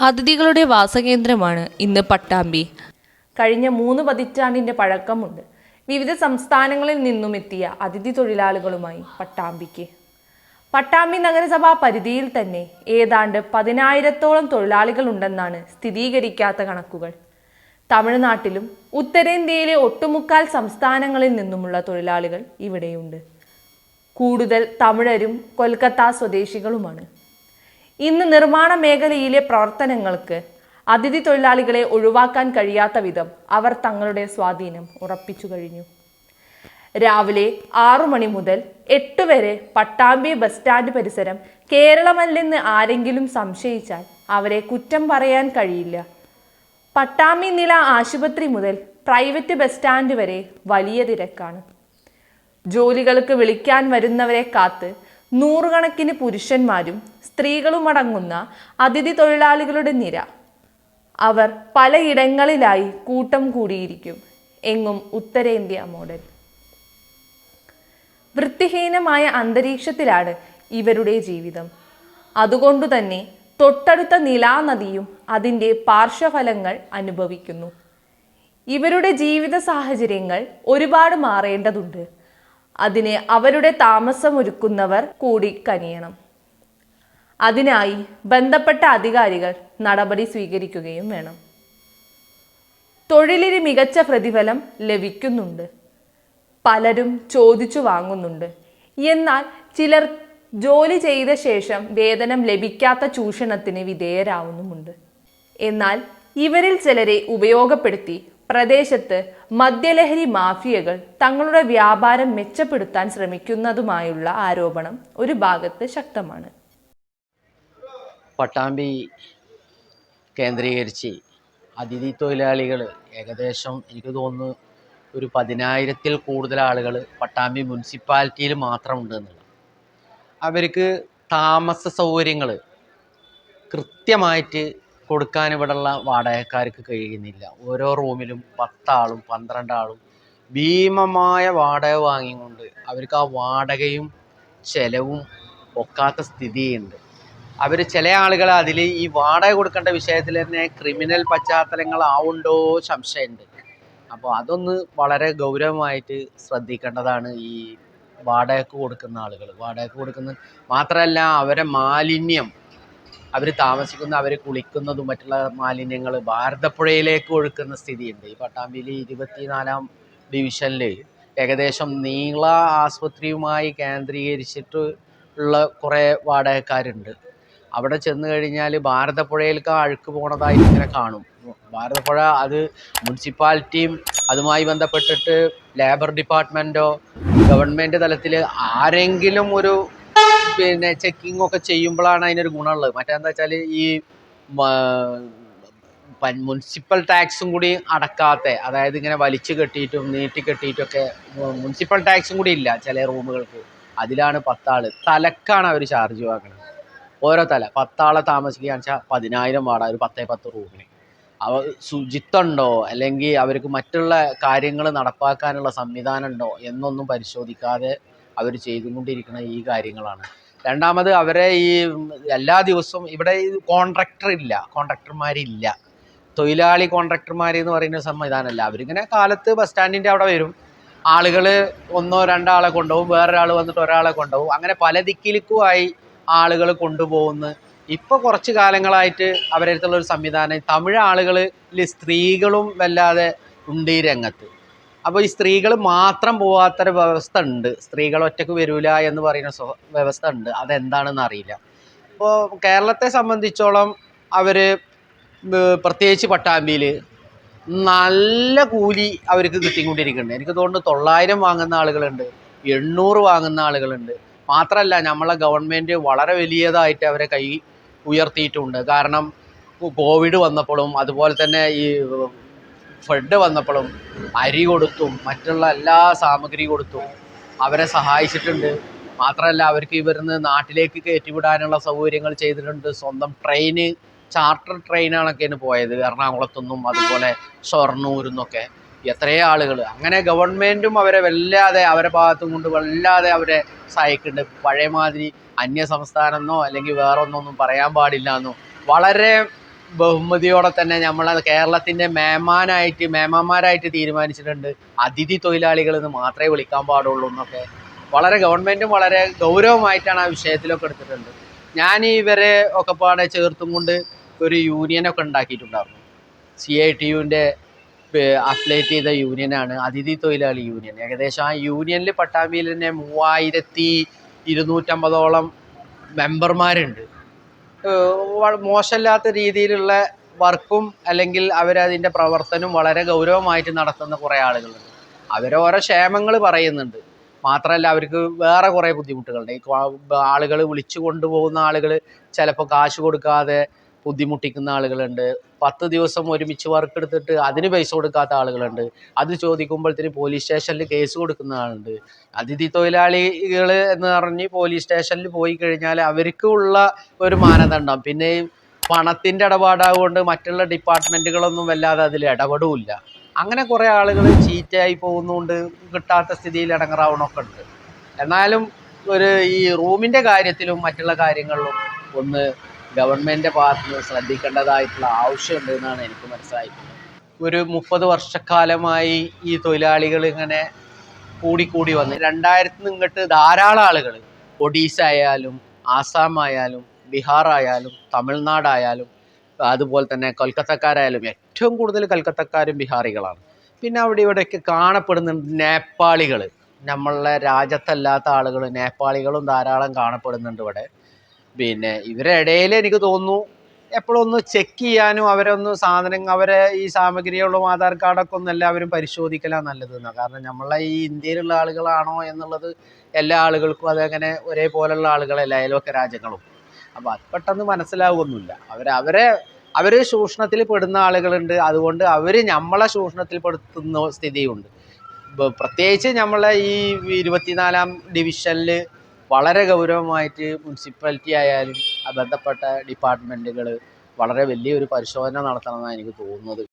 അതിഥികളുടെ വാസകേന്ദ്രമാണ് ഇന്ന് പട്ടാമ്പി. കഴിഞ്ഞ മൂന്ന് പതിറ്റാണ്ടിന്റെ പഴക്കമുണ്ട്. വിവിധ സംസ്ഥാനങ്ങളിൽ നിന്നും എത്തിയ അതിഥി തൊഴിലാളികളുമായി പട്ടാമ്പിക്ക്. പട്ടാമ്പി നഗരസഭാ പരിധിയിൽ തന്നെ ഏതാണ്ട് പതിനായിരത്തോളം തൊഴിലാളികളുണ്ടെന്നാണ് സ്ഥിരീകരിക്കാത്ത കണക്കുകൾ. തമിഴ്നാട്ടിലും ഉത്തരേന്ത്യയിലെ ഒട്ടുമുക്കാൽ സംസ്ഥാനങ്ങളിൽ നിന്നുമുള്ള തൊഴിലാളികൾ ഇവിടെയുണ്ട്. കൂടുതൽ തമിഴരും കൊൽക്കത്ത സ്വദേശികളുമാണ്. ഇന്ന് നിർമ്മാണ മേഖലയിലെ പ്രവർത്തനങ്ങൾക്ക് അതിഥി തൊഴിലാളികളെ ഒഴിവാക്കാൻ കഴിയാത്ത വിധം അവർ തങ്ങളുടെ സ്വാധീനം ഉറപ്പിച്ചു കഴിഞ്ഞു. രാവിലെ ആറു മണി മുതൽ എട്ട് വരെ പട്ടാമ്പി ബസ് സ്റ്റാൻഡ് പരിസരം കേരളമല്ലെന്ന് ആരെങ്കിലും സംശയിച്ചാൽ അവരെ കുറ്റം പറയാൻ കഴിയില്ല. പട്ടാമ്പി നില ആശുപത്രി മുതൽ പ്രൈവറ്റ് ബസ് സ്റ്റാൻഡ് വരെ വലിയ തിരക്കാണ്. ജോലികൾക്ക് വിളിക്കാൻ വരുന്നവരെ കാത്ത് നൂറുകണക്കിന് പുരുഷന്മാരും സ്ത്രീകളും അടങ്ങുന്ന അതിഥി തൊഴിലാളികളുടെ നിര. അവർ പലയിടങ്ങളിലായി കൂട്ടം കൂടിയിരിക്കും. എങ്ങും ഉത്തരേന്ത്യ മോഡൽ. വൃത്തിഹീനമായ അന്തരീക്ഷത്തിലാണ് ഇവരുടെ ജീവിതം. അതുകൊണ്ടുതന്നെ തൊട്ടടുത്ത നിലാനദിയും അതിന്റെ പാർശ്വഫലങ്ങൾ അനുഭവിക്കുന്നു. ഇവരുടെ ജീവിത സാഹചര്യങ്ങൾ ഒരുപാട് മാറേണ്ടതുണ്ട്. അതിന് അവരുടെ താമസമൊരുക്കുന്നവർ കൂടി കനിയണം. അതിനായി ബന്ധപ്പെട്ട അധികാരികൾ നടപടി സ്വീകരിക്കുകയും വേണം. തൊഴിലിന് മികച്ച പ്രതിഫലം ലഭിക്കുന്നുണ്ട്. പലരും ചോദിച്ചു വാങ്ങുന്നുണ്ട്. എന്നാൽ ചിലർ ജോലി ചെയ്ത ശേഷം വേതനം ലഭിക്കാത്ത ചൂഷണത്തിന് വിധേയരാവുന്നുമുണ്ട്. എന്നാൽ ഇവരിൽ ചിലരെ ഉപയോഗപ്പെടുത്തി പ്രദേശത്ത് മദ്യലഹരി മാഫിയകൾ തങ്ങളുടെ വ്യാപാരം മെച്ചപ്പെടുത്താൻ ശ്രമിക്കുന്നതുമായുള്ള ആരോപണം ഒരു ഭാഗത്ത് ശക്തമാണ്. പട്ടാമ്പി കേന്ദ്രീകരിച്ച് അതിഥി തൊഴിലാളികൾ ഏകദേശം എനിക്ക് തോന്നുന്നു ഒരു പതിനായിരത്തിൽ കൂടുതൽ ആളുകൾ പട്ടാമ്പി മുനിസിപ്പാലിറ്റിയിൽ മാത്രമുണ്ട് അവർക്ക് താമസ സൗകര്യങ്ങൾ കൃത്യമായിട്ട് കൊടുക്കാൻ ഇവിടെയുള്ള വാടകക്കാർക്ക് കഴിയുന്നില്ല. ഓരോ റൂമിലും പത്താളും പന്ത്രണ്ടാളും ഭീമമായ വാടക വാങ്ങിക്കൊണ്ട് അവർക്ക് ആ വാടകയും ചെലവും ഒക്കാത്ത സ്ഥിതിയുണ്ട്. അവർ ചില ആളുകൾ അതിൽ ഈ വാടക കൊടുക്കേണ്ട വിഷയത്തിൽ തന്നെ ക്രിമിനൽ പശ്ചാത്തലങ്ങളാവുണ്ടോ സംശയമുണ്ട്. അപ്പോൾ അതൊന്ന് വളരെ ഗൗരവമായിട്ട് ശ്രദ്ധിക്കേണ്ടതാണ് ഈ വാടക കൊടുക്കുന്ന ആളുകൾ. വാടക കൊടുക്കുന്ന മാത്രമല്ല അവരെ മാലിന്യം അവർ താമസിക്കുന്ന അവർ കുളിക്കുന്നതും മറ്റുള്ള മാലിന്യങ്ങൾ ഭാരതപ്പുഴയിലേക്ക് ഒഴുക്കുന്ന സ്ഥിതിയുണ്ട്. ഈ പട്ടാമ്പിയിൽ ഇരുപത്തിനാലാം ഡിവിഷനിൽ ഏകദേശം നീള ആസ്പത്രിയുമായി കേന്ദ്രീകരിച്ചിട്ട് ഉള്ള കുറേ വാടകക്കാരുണ്ട്. അവിടെ ചെന്ന് കഴിഞ്ഞാൽ ഭാരതപ്പുഴയിലേക്ക് അഴുക്ക് പോണതായി ഇങ്ങനെ കാണും. ഭാരതപ്പുഴ അത് മുനിസിപ്പാലിറ്റിയും അതുമായി ബന്ധപ്പെട്ടിട്ട് ലേബർ ഡിപ്പാർട്ട്മെന്റോ ഗവൺമെന്റ് തലത്തിൽ ആരെങ്കിലും ഒരു പിന്നെ ചെക്കിംഗ് ഒക്കെ ചെയ്യുമ്പോഴാണ് അതിനൊരു ഗുണമുള്ളത്. മറ്റേന്താ വെച്ചാൽ ഈ മുനിസിപ്പൽ ടാക്സും കൂടി അടക്കാത്ത അതായത് ഇങ്ങനെ വലിച്ചു കെട്ടിയിട്ടും നീട്ടി കെട്ടിയിട്ടൊക്കെ മുനിസിപ്പൽ ടാക്സും കൂടി ഇല്ല ചില റൂമുകൾക്ക്. അതിലാണ് പത്താൾ. തലക്കാണ് അവർ ചാർജ് വാങ്ങുന്നത് ഓരോ തല. പത്താളെ താമസിക്കുകയാണെന്ന് വെച്ചാൽ പതിനായിരം വാട ഒരു പത്തേ പത്ത് റൂമിന്. അവ ശുചിത്വമുണ്ടോ? അല്ലെങ്കിൽ അവർക്ക് മറ്റുള്ള കാര്യങ്ങൾ നടപ്പാക്കാനുള്ള സംവിധാനം ഉണ്ടോ? എന്നൊന്നും പരിശോധിക്കാതെ അവർ ചെയ്തുകൊണ്ടിരിക്കുന്ന ഈ കാര്യങ്ങളാണ്. രണ്ടാമത് അവരെ ഈ എല്ലാ ദിവസവും ഇവിടെ കോൺട്രാക്ടർ ഇല്ല. കോൺട്രാക്ടർമാരില്ല തൊഴിലാളി കോൺട്രാക്ടർമാർ എന്ന് പറയുന്ന സംവിധാനമല്ല അവരിങ്ങനെ കാലത്ത് ബസ് സ്റ്റാൻഡിന്റെ അവിടെ വരും. ആളുകൾ ഒന്നോ രണ്ടാളെ കൊണ്ടുപോകും. വേറൊരാൾ വന്നിട്ട് ഒരാളെ കൊണ്ടുപോകും. അങ്ങനെ പല ദിക്കിലേക്കുമായി ആളുകൾ കൊണ്ടുപോകുന്നു. ഇപ്പോൾ കുറച്ച് കാലങ്ങളായിട്ട് അവരുടെ അടുത്തുള്ള ഒരു സംവിധാനം. തമിഴ് ആളുകളിൽ സ്ത്രീകളും വല്ലാതെ ഉണ്ട് ഈ രംഗത്ത്. അപ്പോൾ ഈ സ്ത്രീകൾ മാത്രം പോകാത്തൊരു വ്യവസ്ഥ ഉണ്ട് സ്ത്രീകൾ ഒറ്റയ്ക്ക് വരൂല എന്ന് പറയുന്ന വ്യവസ്ഥ ഉണ്ട് അതെന്താണെന്ന് അറിയില്ല. ഇപ്പോൾ കേരളത്തെ സംബന്ധിച്ചോളം അവർ പ്രത്യേകിച്ച് പട്ടാമ്പിയിൽ നല്ല കൂലി അവർക്ക് കിട്ടിക്കൊണ്ടിരിക്കുന്നുണ്ട്. എനിക്ക് തോന്നുന്നു തൊള്ളായിരം വാങ്ങുന്ന ആളുകളുണ്ട് എണ്ണൂറ് വാങ്ങുന്ന ആളുകളുണ്ട്. മാത്രമല്ല നമ്മളെ ഗവൺമെന്റ് വളരെ വലിയതായിട്ട് അവരെ കൈ ഉയർത്തിയിട്ടുണ്ട്. കാരണം കോവിഡ് വന്നപ്പോഴും അതുപോലെ തന്നെ ഈ ഫ്ലഡ് വന്നപ്പോഴും അരി കൊടുത്തും മറ്റുള്ള എല്ലാ സാമഗ്രി കൊടുത്തും അവരെ സഹായിച്ചിട്ടുണ്ട്. മാത്രമല്ല അവർക്ക് ഇവരുന്ന് നാട്ടിലേക്ക് കയറ്റിവിടാനുള്ള സൗകര്യങ്ങൾ ചെയ്തിട്ടുണ്ട്. സ്വന്തം ട്രെയിന് ചാർട്ടർ ട്രെയിനാണൊക്കെയാണ് പോയത്. എറണാകുളത്തുനിന്നും അതുപോലെ ഷൊർണൂരിൽ നിന്നൊക്കെ എത്രയോ ആളുകൾ അങ്ങനെ ഗവൺമെന്റും അവരെ വല്ലാതെ അവരെ ഭാഗത്തും കൊണ്ട് വല്ലാതെ അവരെ സഹായിക്കുന്നുണ്ട്. പഴയമാതിരി അന്യ സംസ്ഥാനമെന്നോ അല്ലെങ്കിൽ വേറെ ഒന്നൊന്നും പറയാൻ പാടില്ല എന്നോ വളരെ ബഹുമതിയോടെ തന്നെ നമ്മളെ കേരളത്തിന്റെ മേമാനായിട്ട് മേമാന്മാരായിട്ട് തീരുമാനിച്ചിട്ടുണ്ട്. അതിഥി തൊഴിലാളികൾ എന്ന് മാത്രമേ വിളിക്കാൻ പാടുള്ളൂ എന്നൊക്കെ. വളരെ ഗവൺമെന്റും വളരെ ഗൗരവമായിട്ടാണ് ആ വിഷയത്തിലൊക്കെ എടുത്തിട്ടുണ്ട്. ഞാൻ ഇവരെ ഒക്കെ പാടെ ചേർത്തും കൊണ്ട് ഒരു യൂണിയനൊക്കെ ഉണ്ടാക്കിയിട്ടുണ്ടായിരുന്നു. സി ഐ ടി യുവിന്റെ അഫിലേറ്റ് ചെയ്ത യൂണിയനാണ് അതിഥി തൊഴിലാളി യൂണിയൻ ഏകദേശം ആ യൂണിയനിൽ പട്ടാമ്പിയിൽ തന്നെ മൂവായിരത്തി ഇരുന്നൂറ്റമ്പതോളം മെമ്പർമാരുണ്ട് മോശമില്ലാത്ത രീതിയിലുള്ള വർക്കും അല്ലെങ്കിൽ അവരതിന്റെ പ്രവർത്തനവും വളരെ ഗൗരവമായിട്ട് നടത്തുന്ന കുറേ ആളുകളുണ്ട്. അവരോരോ ക്ഷേമങ്ങൾ പറയുന്നുണ്ട്. മാത്രമല്ല അവർക്ക് വേറെ കുറേ ബുദ്ധിമുട്ടുകളുണ്ട്. ഈ ആളുകൾ വിളിച്ചു കൊണ്ടുപോകുന്ന ആളുകൾ ചിലപ്പോൾ കാശ് കൊടുക്കാതെ ബുദ്ധിമുട്ടിക്കുന്ന ആളുകളുണ്ട്. പത്ത് ദിവസം ഒരുമിച്ച് വർക്ക് എടുത്തിട്ട് അതിന് പൈസ കൊടുക്കാത്ത ആളുകളുണ്ട്. അത് ചോദിക്കുമ്പോഴത്തേന് പോലീസ് സ്റ്റേഷനിൽ കേസ് കൊടുക്കുന്ന ആളുണ്ട്. അതിഥി തൊഴിലാളികൾ എന്ന് പറഞ്ഞ് പോലീസ് സ്റ്റേഷനിൽ പോയി കഴിഞ്ഞാൽ അവർക്കുള്ള ഒരു മാനദണ്ഡം. പിന്നെ പണത്തിന്റെ ഇടപാടാകൊണ്ട് മറ്റുള്ള ഡിപ്പാർട്ട്മെന്റുകളൊന്നും വല്ലാതെ അതിൽ ഇടപെടുമില്ല അങ്ങനെ കുറേ ആളുകൾ ചീറ്റായി പോകുന്നതുകൊണ്ട് കിട്ടാത്ത സ്ഥിതിയിൽ ഇടങ്ങറാവണമൊക്കെ ഉണ്ട്. എന്നാലും ഒരു ഈ റൂമിന്റെ കാര്യത്തിലും മറ്റുള്ള കാര്യങ്ങളിലും ഒന്ന് ഗവൺമെന്റിന്റെ ഭാഗത്ത് നിന്ന് ശ്രദ്ധിക്കേണ്ടതായിട്ടുള്ള ആവശ്യമുണ്ട് എന്നാണ് എനിക്ക് മനസ്സിലായിട്ടുള്ളത്. ഒരു മുപ്പത് വർഷക്കാലമായി ഈ തൊഴിലാളികൾ ഇങ്ങനെ കൂടിക്കൂടി വന്ന്. രണ്ടായിരത്തിന് ഇങ്ങോട്ട് ധാരാളം ആളുകൾ ഒഡീസ ആയാലും ആസാം ആയാലും ബീഹാർ ആയാലും തമിഴ്നാടായാലും അതുപോലെ തന്നെ കൊൽക്കത്തക്കാരായാലും ഏറ്റവും കൂടുതൽ കൊൽക്കത്തക്കാരും ബീഹാറികളാണ്. പിന്നെ അവിടെ ഇവിടെയൊക്കെ കാണപ്പെടുന്നുണ്ട് നേപ്പാളികൾ. നമ്മളുടെ രാജ്യത്തല്ലാത്ത ആളുകൾ നേപ്പാളികളും ധാരാളം കാണപ്പെടുന്നുണ്ട് ഇവിടെ. പിന്നെ ഇവരുടെ ഇടയിൽ എനിക്ക് തോന്നുന്നു എപ്പോഴും ഒന്ന് ചെക്ക് ചെയ്യാനും അവരൊന്ന് ഒന്ന് സാധനം അവരെ ഈ സാമഗ്രികളും ആധാർ കാർഡൊക്കെ ഒന്ന് എല്ലാവരും പരിശോധിക്കലാണ് നല്ലത് കാരണം നമ്മളെ ഈ ഇന്ത്യയിലുള്ള ആളുകളാണോ എന്നുള്ളത് എല്ലാ ആളുകൾക്കും അതങ്ങനെ ഒരേപോലെയുള്ള ആളുകളല്ല അയൽവക്ക രാജ്യങ്ങളും. അപ്പോൾ അത് പെട്ടെന്ന് മനസ്സിലാവുമൊന്നുമില്ല അവർ അവരെ അവർ ചൂഷണത്തിൽ പെടുന്ന ആളുകളുണ്ട്. അതുകൊണ്ട് അവർ നമ്മളെ ചൂഷണത്തിൽ പെടുത്തുന്ന സ്ഥിതിയുണ്ട് പ്രത്യേകിച്ച് നമ്മളെ ഈ ഇരുപത്തിനാലാം ഡിവിഷനിൽ വളരെ ഗൗരവമായിട്ട് മുനിസിപ്പാലിറ്റി ആയാലും ബന്ധപ്പെട്ട ഡിപ്പാർട്ട്മെന്റുകൾ വളരെ വലിയൊരു പരിശോധന നടത്തണമെന്നാണ് എനിക്ക് തോന്നുന്നത്.